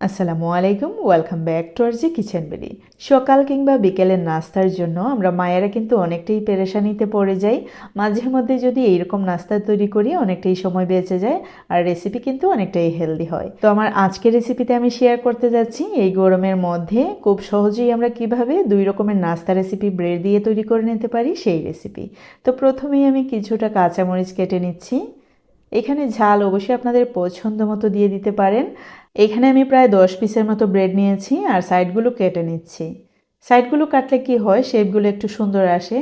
আসসালামু আলাইকুম, welcome back to R G kitchen বেরি সকাল কিংবা বিকেলের নাস্তার জন্য আমরা মায়েরা কিন্তু অনেকটাই পেরেশানিতে পড়ে যাই। মাঝে মধ্যে যদি এইরকম নাস্তা তৈরি করি, অনেকটাই সময় বেঁচে যায় আর রেসিপি কিন্তু অনেকটাই হেলদি হয়। তো আমার আজকের রেসিপিতে আমি শেয়ার করতে যাচ্ছি, এই গরমের মধ্যে খুব সহজেই আমরা কীভাবে দুই রকমের নাস্তা রেসিপি ব্রেড দিয়ে তৈরি করে নিতে পারি সেই রেসিপি তো প্রথমেই আমি কিছুটা কাঁচামরিচ কেটে নিচ্ছি। এখানে ঝাল অবশ্যই আপনাদের পছন্দ মতো দিয়ে দিতে পারেন। এখানে আমি প্রায় দশ পিসের মতো ব্রেড নিয়েছি আর সাইডগুলো কেটে নিচ্ছি। সাইডগুলো কাটলে কি হয়, শেপগুলো একটু সুন্দর আসে।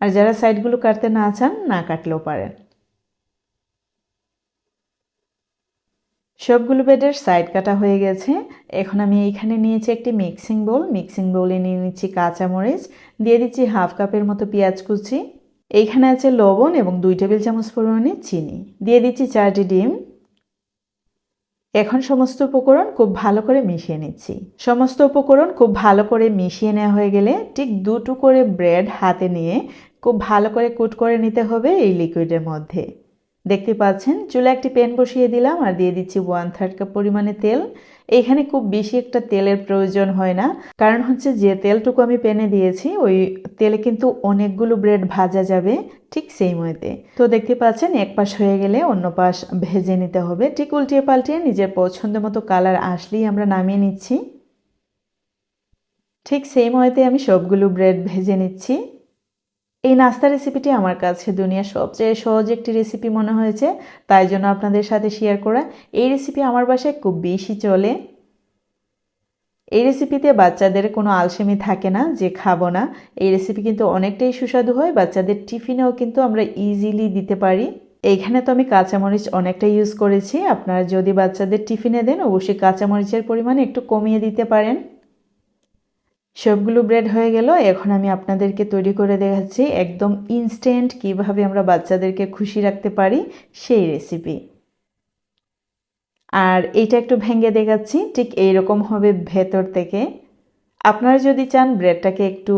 আর যারা সাইডগুলো কাটতে না চান, না কাটলেও পারেন। সবগুলো ব্রেডের সাইড কাটা হয়ে গেছে। এখন আমি এইখানে নিয়েছি একটি মিক্সিং বোল। মিক্সিং বোলে নিয়ে নিচ্ছি কাঁচামরিচ। দিয়ে দিচ্ছি হাফ কাপের মতো পেঁয়াজ কুচি। এইখানে আছে লবণ এবং দুই টেবিল চামচ পরিমাণে চিনি। দিয়ে দিচ্ছি চারটি ডিম। এখন সমস্ত উপকরণ খুব ভালো করে মিশিয়ে নিচ্ছি। সমস্ত উপকরণ খুব ভালো করে মিশিয়ে নেওয়া হয়ে গেলে ঠিক দুটো করে ব্রেড হাতে নিয়ে খুব ভালো করে কুট করে নিতে হবে এই লিকুইডের মধ্যে। দেখতে পাচ্ছেন, চুলে একটি প্যান বসিয়ে দিলাম আর দিয়ে দিচ্ছি ওয়ান থার্ড কাপ পরিমাণে তেল। এখানে খুব বেশি একটা তেলের প্রয়োজন হয় না, কারণ হচ্ছে যে তেলটুকু আমি প্যানে দিয়েছি, ওই তেলে কিন্তু অনেকগুলো ব্রেড ভাজা যাবে ঠিক সেই মতে তো দেখতে পাচ্ছেন, এক পাশ হয়ে গেলে অন্য পাশ ভেজে নিতে হবে। ঠিক উল্টিয়ে পাল্টিয়ে নিজের পছন্দ মতো কালার আসলেই আমরা নামিয়ে নিচ্ছি। ঠিক সেই মতে আমি সবগুলো ব্রেড ভেজে নিচ্ছি। এই নাস্তা রেসিপিটি আমার কাছে দুনিয়ার সবচেয়ে সহজ একটি রেসিপি মনে হয়েছে, তাই জন্য আপনাদের সাথে শেয়ার করা। এই রেসিপি আমার বাসায় খুব বেশি চলে। এই রেসিপিতে বাচ্চাদের কোনো আলসেমি থাকে না, যে খাব না। এই রেসিপি কিন্তু অনেকটাই সুস্বাদু হয়, বাচ্চাদের টিফিনেও কিন্তু আমরা ইজিলি দিতে পারি। এইখানে তো আমি কাঁচামরিচ অনেকটা ইউজ করেছি, আপনারা যদি বাচ্চাদের টিফিনে দেন, অবশ্যই কাঁচামরিচের পরিমাণ একটু কমিয়ে দিতে পারেন। সবগুলো ব্রেড হয়ে গেল। এখন আমি আপনাদেরকে তৈরি করে দেখাচ্ছি একদম ইনস্ট্যান্ট কীভাবে আমরা বাচ্চাদেরকে খুশি রাখতে পারি সেই রেসিপি আর এইটা একটু ভেঙে দেখাচ্ছি, ঠিক এইরকম হবে ভেতর থেকে। আপনারা যদি চান ব্রেডটাকে একটু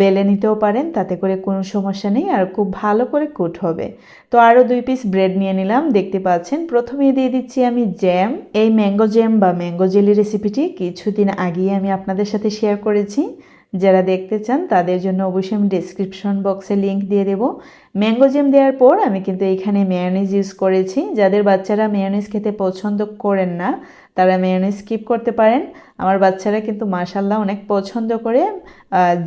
বেলে নিতেও পারেন, তাতে করে কোনো সমস্যা নেই আর খুব ভালো করে কুট হবে। তো আরও দুই পিস ব্রেড নিয়ে নিলাম, দেখতে পাচ্ছেন। প্রথমে দিয়ে দিচ্ছি আমি জ্যাম এই ম্যাঙ্গো জ্যাম বা ম্যাঙ্গো জেলি রেসিপিটি কিছুদিন আগেই আমি আপনাদের সাথে শেয়ার করেছি। যারা দেখতে চান, তাদের জন্য অবশ্যই আমি ডিসক্রিপশন বক্সে লিঙ্ক দিয়ে দেব। ম্যাঙ্গো জ্যাম দেওয়ার পর আমি কিন্তু এইখানে মেয়নিজ ইউজ করেছি। যাদের বাচ্চারা মেয়নিজ খেতে পছন্দ করেন না, তারা মেয়নিজ স্কিপ করতে পারেন। আমার বাচ্চারা কিন্তু মাশাল্লাহ অনেক পছন্দ করে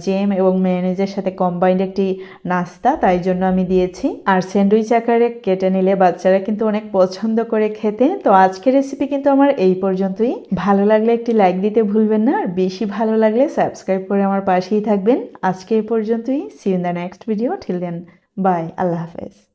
জেম এবং মেয়নিজের সাথে কম্বাইন্ড একটি নাস্তা, তাই জন্য আমি দিয়েছি। আর স্যান্ডউইচ আকারে কেটে নিলে বাচ্চারা কিন্তু অনেক পছন্দ করে খেতে। তো আজকের রেসিপি কিন্তু আমার এই পর্যন্তই। ভালো লাগলে একটি লাইক দিতে ভুলবেন না, আর বেশি ভালো লাগলে সাবস্ক্রাইব করে আমার পাশেই থাকবেন। আজকে এই পর্যন্তই। See in the next video till then bye আল্লাহ হাফেজ।